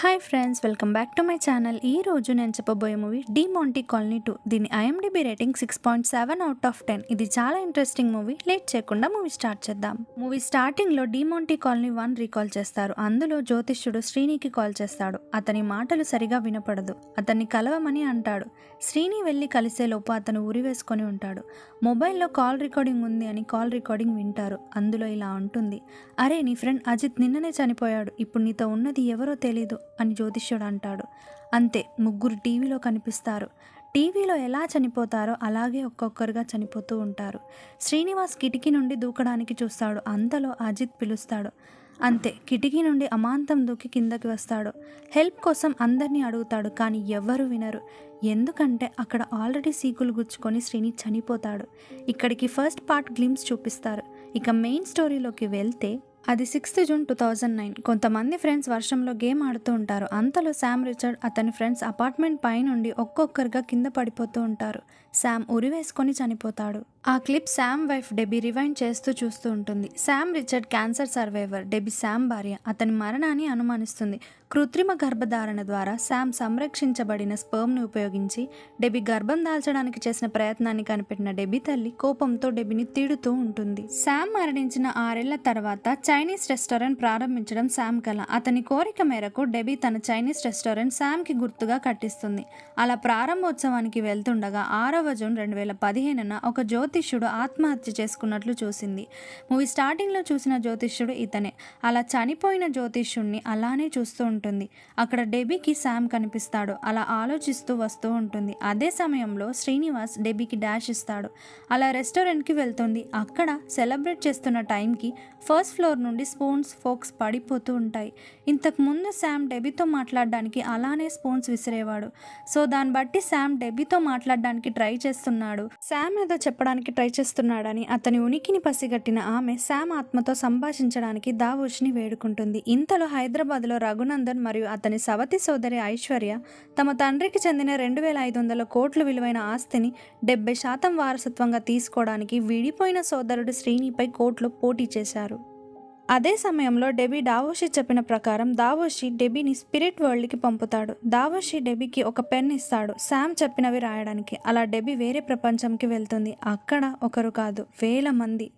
Hi friends welcome back to my channel. ఈ రోజు నేను చెప్పబోయే movie Demonte Colony two. దీని IMDb rating six point seven out of ten. ఇది చాలా ఇంట్రెస్టింగ్ మూవీ. లేట్ చేయకుండా మూవీ స్టార్ట్ చేద్దాం. మూవీ స్టార్టింగ్లో Demonte Colony one recall చేస్తారు. అందులో జ్యోతిష్యుడు శ్రీనికి కాల్ చేస్తాడు. అతని మాటలు సరిగా వినపడదు. అతన్ని కలవమని అంటాడు. శ్రీని వెళ్ళి కలిసేలోపు అతను ఉరి వేసుకొని ఉంటాడు. మొబైల్లో కాల్ రికార్డింగ్ ఉంది అని కాల్ రికార్డింగ్ వింటారు. అందులో ఇలా ఉంటుంది అరే నీ ఫ్రెండ్ అజిత్ నిన్ననే చనిపోయాడు. ఇప్పుడు నీతో ఉన్నది ఎవరో తెలీదు. అని జ్యోతిష్యుడు అంటాడు. అంతే ముగ్గురు టీవీలో కనిపిస్తారు. టీవీలో ఎలా చనిపోతారో అలాగే ఒక్కొక్కరుగా చనిపోతూ ఉంటారు. శ్రీనివాస్ కిటికీ నుండి దూకడానికి చూస్తాడు. అంతలో అజిత్ పిలుస్తాడు. అంతే కిటికీ నుండి అమాంతం దూకి కిందకి వస్తాడు. హెల్ప్ కోసం అందరినీ అడుగుతాడు కానీ ఎవ్వరూ వినరు. ఎందుకంటే అక్కడ ఆల్రెడీ సీకులు గుచ్చుకొని శ్రీని చనిపోతాడు. ఇక్కడికి ఫస్ట్ పార్ట్ గ్లిమ్స్ చూపిస్తారు. ఇక మెయిన్ స్టోరీలోకి వెళ్తే అది sixth June two thousand nine. కొంతమంది ఫ్రెండ్స్ వర్షంలో గేమ్ ఆడుతూ ఉంటారు. అంతలో శామ్ రిచర్డ్ అతని ఫ్రెండ్స్ అపార్ట్మెంట్ పై నుండి ఒక్కొక్కరుగా కింద పడిపోతూ ఉంటారు. శామ్ ఉరి వేసుకొని చనిపోతాడు. ఆ clip Sam wife Debbie rewind చేస్తూ చూస్తూ ఉంటుంది. Sam Richard cancer survivor Debbie Sam భార్య. అతని మరణాన్ని అనుమానిస్తుంది. కృత్రిమ గర్భధారణ ద్వారా శామ్ సంరక్షించబడిన స్పర్మ్ని ఉపయోగించి డెబీ గర్భం దాల్చడానికి చేసిన ప్రయత్నాన్ని కనిపెట్టిన డెబీ తల్లి కోపంతో డెబీని తిడుతూ ఉంటుంది. శామ్ మరణించిన ఆరేళ్ళ తర్వాత చైనీస్ రెస్టారెంట్ ప్రారంభించడం శామ్ కల. అతని కోరిక మేరకు డెబీ తన చైనీస్ రెస్టారెంట్ శామ్కి గుర్తుగా కట్టిస్తుంది. అలా ప్రారంభోత్సవానికి వెళ్తుండగా ఆరవ జూన్ రెండు వేల పదిహేనున ఒక జ్యోతిష్యుడు ఆత్మహత్య చేసుకున్నట్లు చూసింది. మూవీ స్టార్టింగ్లో చూసిన జ్యోతిష్యుడు ఇతనే. అలా చనిపోయిన జ్యోతిష్యుడిని అలానే చూస్తూ ఉంటుంది. అక్కడ డెబీకి శామ్ కనిపిస్తాడు. అలా ఆలోచిస్తూ వస్తూ ఉంటుంది. అదే సమయంలో శ్రీనివాస్ డెబీకి డాష్ ఇస్తాడు. అలా రెస్టారెంట్కి వెళ్తుంది. అక్కడ సెలబ్రేట్ చేస్తున్న టైంకి ఫస్ట్ ఫ్లోర్ నుండి స్పూన్స్ ఫోక్స్ పడిపోతూ ఉంటాయి. ఇంతకు ముందు శామ్ డెబీతో మాట్లాడడానికి అలానే స్పూన్స్ విసిరేవాడు. సో దాన్ని బట్టి శామ్ డెబీతో మాట్లాడడానికి ట్రై చేస్తున్నాడు. శామ్ ఏదో చెప్పడానికి ట్రై చేస్తున్నాడని అతని ఉనికిని పసిగట్టిన ఆమె శామ్ ఆత్మతో సంభాషించడానికి దావూష్ని వేడుకుంటుంది. ఇంతలో హైదరాబాద్లో రఘునందన్ మరియు అతని సవతి సోదరి ఐశ్వర్య తమ తండ్రికి చెందిన రెండు వేల ఐదు వందల కోట్లు విలువైన ఆస్తిని డెబ్బై శాతం వారసత్వంగా తీసుకోవడానికి విడిపోయిన సోదరుడు శ్రీనిపై కోర్టులో పోటీ చేశారు. అదే సమయంలో డెబీ డావోషి చెప్పిన ప్రకారం దావోషి డెబీని స్పిరిట్ వరల్డ్కి పంపుతాడు. దావోషి డెబీకి ఒక పెన్ ఇస్తాడు. శామ్ చెప్పినవి రాయడానికి. అలా డెబీ వేరే ప్రపంచంకి వెళ్తుంది. అక్కడ ఒకరు కాదు వేల మంది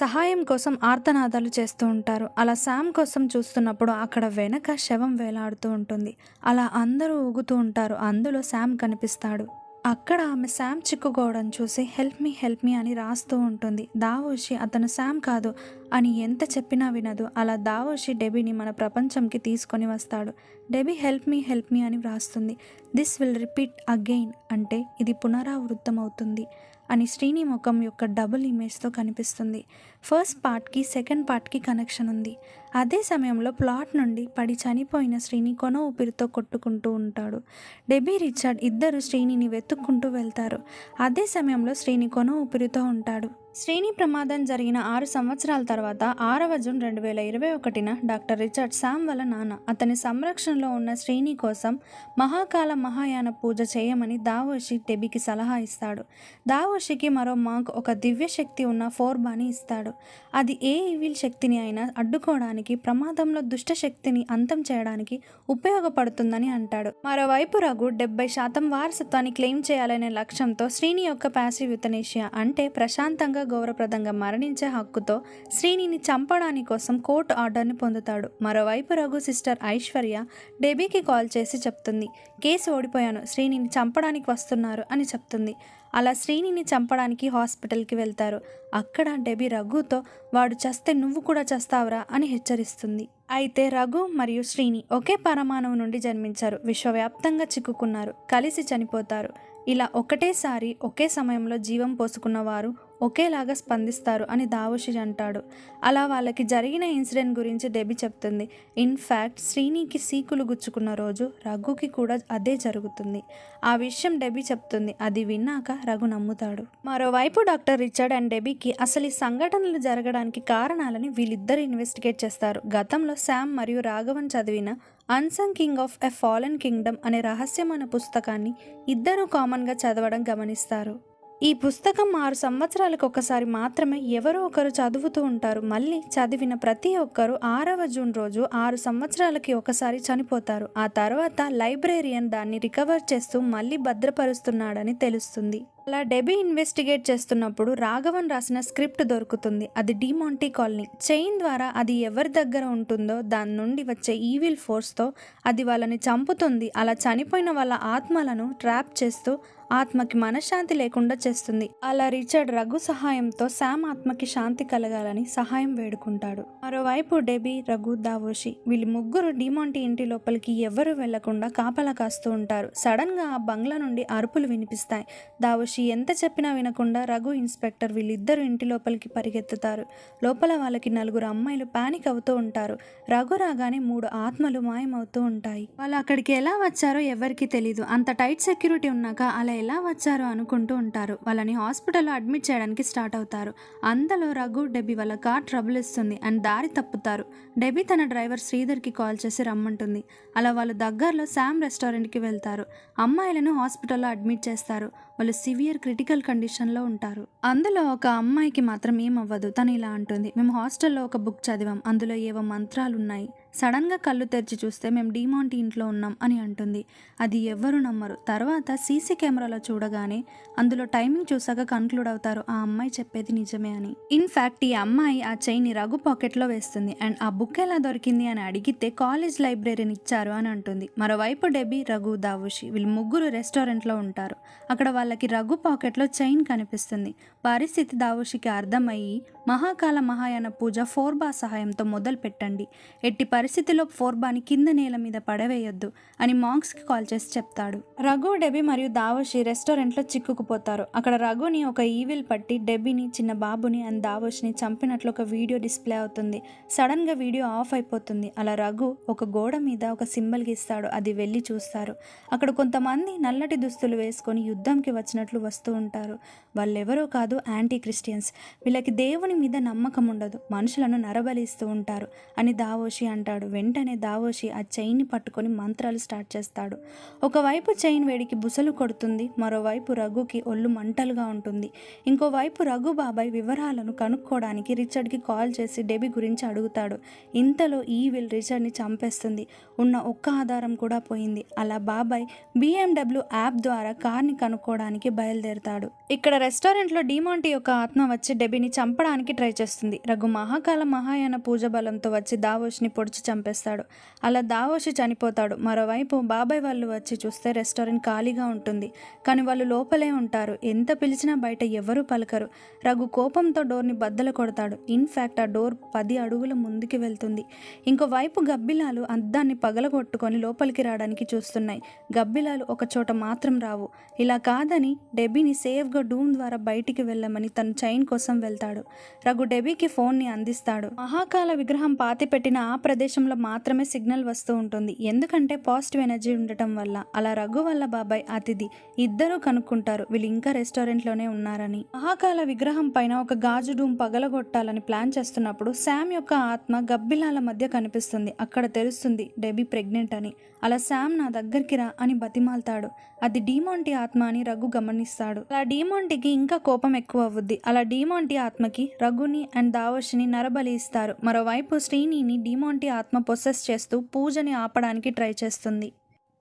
సహాయం కోసం ఆర్తనాదాలు చేస్తూ ఉంటారు. అలా శామ్ కోసం చూస్తున్నప్పుడు అక్కడ వెనక శవం వేలాడుతూ ఉంటుంది. అలా అందరూ ఊగుతూ ఉంటారు. అందులో శామ్ కనిపిస్తాడు. అక్కడ ఆమె శామ్ చిక్కుకోవడం చూసి హెల్ప్ మీ హెల్ప్ మీ అని రాస్తూ ఉంటుంది. దావోషి అతను శామ్ కాదు అని ఎంత చెప్పినా వినదు. అలా దావోషి డెబీని మన ప్రపంచంకి తీసుకొని వస్తాడు. Debbie help me help me అని వ్రాస్తుంది. దిస్ విల్ రిపీట్ అగైన్ అంటే ఇది పునరావృతం అవుతుంది అని శ్రీని ముఖం యొక్క డబుల్ ఇమేజ్తో కనిపిస్తుంది. ఫస్ట్ పార్ట్కి సెకండ్ పార్ట్కి కనెక్షన్ ఉంది. అదే సమయంలో ప్లాట్ నుండి పడి చనిపోయిన శ్రీని కొన ఊపిరితో కొట్టుకుంటూ ఉంటాడు. డెబీ రిచర్డ్ ఇద్దరు శ్రీనిని వెతుక్కుంటూ వెళ్తారు. అదే సమయంలో శ్రీని కొన ఊపిరితో ఉంటాడు. శ్రీని ప్రమాదం జరిగిన ఆరు సంవత్సరాల తర్వాత ఆరవ జూన్ రెండు వేల ఇరవై ఒకటిన డాక్టర్ రిచర్డ్ శామ్ వల్ల నాన్న అతని సంరక్షణలో ఉన్న శ్రీని కోసం మహాకాల మహాయాన పూజ చేయమని దావోషి డెబీకి సలహా ఇస్తాడు. దావోషికి మరో మాంక్ ఒక దివ్య శక్తి ఉన్న ఫోర్బాని ఇస్తాడు. అది ఏ ఈవిల్ శక్తిని అయినా అడ్డుకోవడానికి ప్రమాదంలో దుష్ట శక్తిని అంతం చేయడానికి ఉపయోగపడుతుందని అంటాడు. మరోవైపు రఘు డెబ్బై శాతం వారసత్వాన్ని క్లెయిమ్ చేయాలనే లక్ష్యంతో శ్రీని యొక్క ప్యాసివ్ యుతనేషియా అంటే ప్రశాంతంగా గౌరవప్రదంగా మరణించే హక్కుతో శ్రీనిని చంపడానికి కోసం కోర్టు ఆర్డర్ని పొందుతాడు. మరోవైపు రఘు సిస్టర్ ఐశ్వర్య డెబీకి కాల్ చేసి చెప్తుంది కేసు ఓడిపోయాను శ్రీనిని చంపడానికి వస్తున్నారు అని చెప్తుంది. అలా శ్రీనిని చంపడానికి హాస్పిటల్కి వెళ్తారు. అక్కడ డెబీ రఘుతో వాడు చస్తే నువ్వు కూడా చస్తావురా అని హెచ్చరిస్తుంది అయితే రఘు మరియు శ్రీని ఒకే పరమాణువు నుండి జన్మించారు. విశ్వవ్యాప్తంగా చిక్కుకున్నారు. కలిసి చనిపోతారు. ఇలా ఒకటేసారి ఒకే సమయంలో జీవం పోసుకున్న వారు ఒకేలాగా స్పందిస్తారు అని దావోషి అంటాడు. అలా వాళ్ళకి జరిగిన ఇన్సిడెంట్ గురించి డెబి చెప్తుంది. ఇన్ఫ్యాక్ట్ శ్రీనికి సీకులు గుచ్చుకున్న రోజు రఘుకి కూడా అదే జరుగుతుంది. ఆ విషయం డెబి చెప్తుంది. అది విన్నాక రఘు నమ్ముతాడు. మరోవైపు డాక్టర్ రిచర్డ్ అండ్ డెబీకి అసలు ఈ సంఘటనలు జరగడానికి కారణాలని వీళ్ళిద్దరు ఇన్వెస్టిగేట్ చేస్తారు. గతంలో శామ్ మరియు రాఘవన్ చదివిన unsung king of a fallen kingdom అనే రహస్యమైన పుస్తకాన్ని ఇద్దరూ కామన్గా చదవడం గమనిస్తారు. ఈ పుస్తకం ఆరు సంవత్సరాలకు ఒకసారి మాత్రమే ఎవరో ఒకరు చదువుతూ ఉంటారు. మళ్ళీ చదివిన ప్రతి ఒక్కరు ఆరవ జూన్ రోజు ఆరు సంవత్సరాలకి ఒకసారి చనిపోతారు. ఆ తర్వాత లైబ్రేరియన్ దాన్ని రికవర్ చేస్తూ మళ్ళీ భద్రపరుస్తున్నాడని తెలుస్తుంది. అలా డెబీ ఇన్వెస్టిగేట్ చేస్తున్నప్పుడు రాఘవన్ రాసిన స్క్రిప్ట్ దొరుకుతుంది. అది డిమాంటీ కాలనీ. చైన్ ద్వారా అది ఎవరి దగ్గర ఉంటుందో దాని నుండి వచ్చే ఈవిల్ ఫోర్స్తో అది వాళ్ళని చంపుతుంది. అలా చనిపోయిన వాళ్ళ ఆత్మలను ట్రాప్ చేస్తూ ఆత్మకి మనశ్శాంతి లేకుండా చేస్తుంది. అలా రిచర్డ్ రఘు సహాయంతో శామ్ ఆత్మకి శాంతి కలగాలని సహాయం వేడుకుంటాడు. మరోవైపు డెబీ రఘు దావోషి వీళ్ళు ముగ్గురు డిమాంటి ఇంటి లోపలికి ఎవరు వెళ్ళకుండా కాపలా కాస్తూ ఉంటారు. సడన్గా ఆ బంగ్లా నుండి అరుపులు వినిపిస్తాయి. దావోషి ఎంత చెప్పినా వినకుండా రఘు ఇన్స్పెక్టర్ వీళ్ళిద్దరు ఇంటి లోపలికి పరిగెత్తుతారు. లోపల వాళ్ళకి నలుగురు అమ్మాయిలు పానిక్ అవుతూ ఉంటారు. రఘు రాగానే మూడు ఆత్మలు మాయమవుతూ ఉంటాయి. వాళ్ళు అక్కడికి ఎలా వచ్చారో ఎవరికి తెలీదు. అంత టైట్ సెక్యూరిటీ ఉన్నాక అలా ఎలా వచ్చారో అనుకుంటూ ఉంటారు. వాళ్ళని హాస్పిటల్లో అడ్మిట్ చేయడానికి స్టార్ట్ అవుతారు. అంతలో రఘు డెబీ వాళ్ళ కార్ ట్రబుల్ ఇస్తుంది అండ్ దారి తప్పుతారు. డెబీ తన డ్రైవర్ శ్రీధర్కి కాల్ చేసి రమ్మంటుంది. అలా వాళ్ళు దగ్గరలో శామ్ రెస్టారెంట్కి వెళ్తారు. అమ్మాయిలను హాస్పిటల్లో అడ్మిట్ చేస్తారు. వాళ్ళు సివియర్ క్రిటికల్ కండిషన్లో ఉంటారు. అందులో ఒక అమ్మాయికి మాత్రం ఏమవ్వదు. తను ఇలా అంటుంది. మేము హాస్టల్లో ఒక బుక్ చదివాం. అందులో ఏవో మంత్రాలు ఉన్నాయి సడన్గా కళ్ళు తెరిచి చూస్తే మేము డిమాంటి ఇంట్లో ఉన్నాం అని అంటుంది. అది ఎవ్వరు నమ్మరు. తర్వాత సీసీ కెమెరాలో చూడగానే అందులో టైమింగ్ చూసాక కన్క్లూడ్ అవుతారు ఆ అమ్మాయి చెప్పేది నిజమే అని. ఇన్ఫ్యాక్ట్ ఈ అమ్మాయి ఆ చైన్ని రఘు పాకెట్లో వేస్తుంది. అండ్ ఆ బుక్ ఎలా దొరికింది అని అడిగితే కాలేజ్ లైబ్రరీని ఇచ్చారు అని అంటుంది. మరోవైపు డెబీ రఘు దావుషి వీళ్ళు ముగ్గురు రెస్టారెంట్లో ఉంటారు. అక్కడ వాళ్ళ వాళ్ళకి రఘు పాకెట్లో చైన్ కనిపిస్తుంది. పరిస్థితి దావుషికి అర్థమయ్యి మహాకాల మహాయాన పూజ ఫోర్బా సహాయంతో మొదలు పెట్టండి. ఎట్టి పరిస్థితిలో ఫోర్బాని కింద నేల మీద పడవేయొద్దు అని మాంక్స్కి కాల్ చేసి చెప్తాడు. రఘు డెబీ మరియు దావోషి రెస్టారెంట్లో చిక్కుకుపోతారు. అక్కడ రఘుని ఒక ఈవిల్ పట్టి డెబీని చిన్న బాబుని అండ్ దావోష్ని చంపినట్లు ఒక వీడియో డిస్ప్లే అవుతుంది. సడన్గా వీడియో ఆఫ్ అయిపోతుంది. అలా రఘు ఒక గోడ మీద ఒక సింబల్ గీస్తాడు అది వెళ్ళి చూస్తారు. అక్కడ కొంతమంది నల్లటి దుస్తులు వేసుకొని యుద్ధంకి వచ్చినట్లు వస్తూ ఉంటారు. వాళ్ళెవరో కాదు యాంటీ క్రిస్టియన్స్. వీళ్ళకి దేవుని మీద నమ్మకం ఉండదు. మనుషులను నరబలిస్తూ ఉంటారు. అని దావోషి అంటాడు. వెంటనే దావోషి ఆ చైన్ని పట్టుకొని మంత్రాలు స్టార్ట్ చేస్తాడు. ఒకవైపు చైన్ వేడికి బుసలు కొడుతుంది. మరోవైపు రఘుకి ఒళ్ళు మంటలుగా ఉంటుంది. ఇంకోవైపు రఘు బాబాయ్ వివరాలను కనుక్కోవడానికి రిచర్డ్కి కాల్ చేసి డెబీ గురించి అడుగుతాడు. ఇంతలో ఈవిల్ రిచర్డ్ని చంపేస్తుంది. ఉన్న ఒక్క ఆధారం కూడా పోయింది. అలా బాబాయ్ బిఎండబ్ల్యూ యాప్ ద్వారా కార్ని కనుక్కోవడానికి బయలుదేరుతాడు. ఇక్కడ రెస్టారెంట్లో డిమాంటి యొక్క ఆత్మ వచ్చి డెబిని చంపడానికి ట్రై చేస్తుంది. రఘు మహాకాల మహాయాన పూజ బలంతో వచ్చి దావోష్ని పొడిచి చంపేస్తాడు. అలా దావోషి చనిపోతాడు. మరోవైపు బాబాయ్ వాళ్ళు వచ్చి చూస్తే రెస్టారెంట్ ఖాళీగా ఉంటుంది. కానీ వాళ్ళు లోపలే ఉంటారు. ఎంత పిలిచినా బయట ఎవరూ పలకరు. రఘు కోపంతో డోర్ని బద్దలు కొడతాడు. ఇన్ఫ్యాక్ట్ ఆ డోర్ పది అడుగుల ముందుకి వెళ్తుంది. ఇంకోవైపు గబ్బిలాలు అద్దాన్ని పగలగొట్టుకొని లోపలికి రావడానికి చూస్తున్నాయి. గబ్బిలాలు ఒక చోట మాత్రం రావు. ఇలా కాదు. కాదని డెబీని సేఫ్గా డూమ్ ద్వారా బయటికి వెళ్ళమని తను చైన్ కోసం వెళ్తాడు. రఘు డెబీకి ఫోన్ని అందిస్తాడు. మహాకాల విగ్రహం పాతిపెట్టిన ఆ ప్రదేశంలో మాత్రమే సిగ్నల్ వస్తూ ఉంటుంది. ఎందుకంటే పాజిటివ్ ఎనర్జీ ఉండటం వల్ల. అలా రఘు వల్ల బాబాయ్ అతిథి ఇద్దరూ కనుక్కుంటారు. వీళ్ళు ఇంకా రెస్టారెంట్లోనే ఉన్నారని. మహాకాల విగ్రహం పైన ఒక గాజు డూమ్ పగలగొట్టాలని ప్లాన్ చేస్తున్నప్పుడు శామ్ యొక్క ఆత్మ గబ్బిలాల మధ్య కనిపిస్తుంది. అక్కడ తెలుస్తుంది డెబీ ప్రెగ్నెంట్ అని. అలా శామ్ నా దగ్గరికి రా అని బతిమాల్తాడు. అది డీమాంటి ఆత్మ అని రఘు గమనిస్తాడు. అలా డీమాంటికి ఇంకా కోపం ఎక్కువ అవుద్ది అలా డీమాంటి ఆత్మకి రఘుని అండ్ దావోషిని నరబలి ఇస్తారు మరోవైపు శ్రీనిని డీమాంటి ఆత్మ పొసెస్ చేస్తూ పూజని ఆపడానికి ట్రై చేస్తుంది.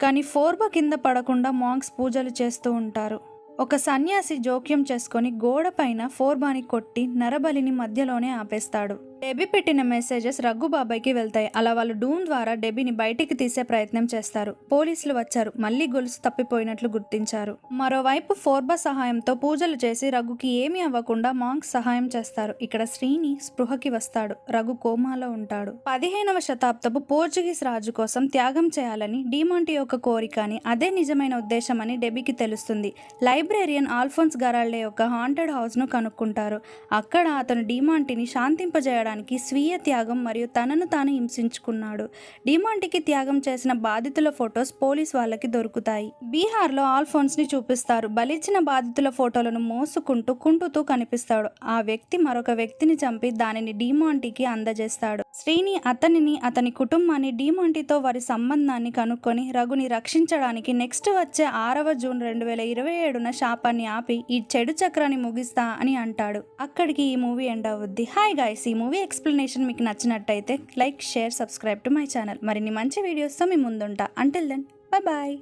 కానీ ఫోర్బా కింద పడకుండా మాంక్స్ పూజలు చేస్తూ ఉంటారు. ఒక సన్యాసి జోక్యం చేసుకొని గోడ పైన ఫోర్బాని కొట్టి నరబలిని మధ్యలోనే ఆపేస్తాడు. డెబీ పెట్టిన మెసేజెస్ రఘు బాబాయ్కి వెళ్తాయి. అలా వాళ్ళు డూమ్ ద్వారా డెబీని బయటికి తీసే ప్రయత్నం చేస్తారు. పోలీసులు వచ్చారు. మళ్ళీ గొలుసు తప్పిపోయినట్లు గుర్తించారు. మరోవైపు ఫోర్బా సహాయంతో పూజలు చేసి రఘుకి ఏమీ అవ్వకుండా మాంక్స్ సహాయం చేస్తారు. ఇక్కడ శ్రీని స్పృహకి వస్తాడు. రఘు కోమాలో ఉంటాడు. పదిహేనవ శతాబ్దపు పోర్చుగీస్ రాజు కోసం త్యాగం చేయాలని డిమాంటి యొక్క కోరిక అని అదే నిజమైన ఉద్దేశమని డెబీకి తెలుస్తుంది. లైబ్రేరియన్ ఆల్ఫోన్స్ గరాల్డే యొక్క హాంటెడ్ హౌస్ను కనుక్కుంటారు. అక్కడ అతను డిమాంటిని శాంతింపజేయడానికి చేయడానికి స్వీయ త్యాగం మరియు తనను తాను హింసించుకున్నాడు. డిమాంటికి త్యాగం చేసిన బాధితుల ఫొటోస్ పోలీస్ వాళ్ళకి దొరుకుతాయి. బీహార్లో ఆల్ఫోన్స్ని చూపిస్తారు. బలిచ్చిన బాధితుల ఫోటోలను మోసుకుంటూ కుంటుతూ కనిపిస్తాడు. ఆ వ్యక్తి మరొక వ్యక్తిని చంపి దానిని డిమాంటికి అందజేస్తాడు. శ్రీని అతనిని అతని కుటుంబాన్ని డిమాంటితో వారి సంబంధాన్ని కనుక్కొని రఘుని రక్షించడానికి నెక్స్ట్ వచ్చే ఆరవ జూన్ రెండు వేల ఇరవై ఏడున శాపాన్ని ఆపి ఈ చెడు చక్రాన్ని ముగిస్తా అని అంటాడు. అక్కడికి ఈ మూవీ ఎండ్ అవుద్ది. హాయ్ గాయస్ ఈ మూవీ ఎక్స్ప్లెనేషన్ మీకు నచ్చినట్టయితే like share subscribe to my channel మరిన్ని మంచి వీడియోస్తో మీ ముందుంటా. Until then bye bye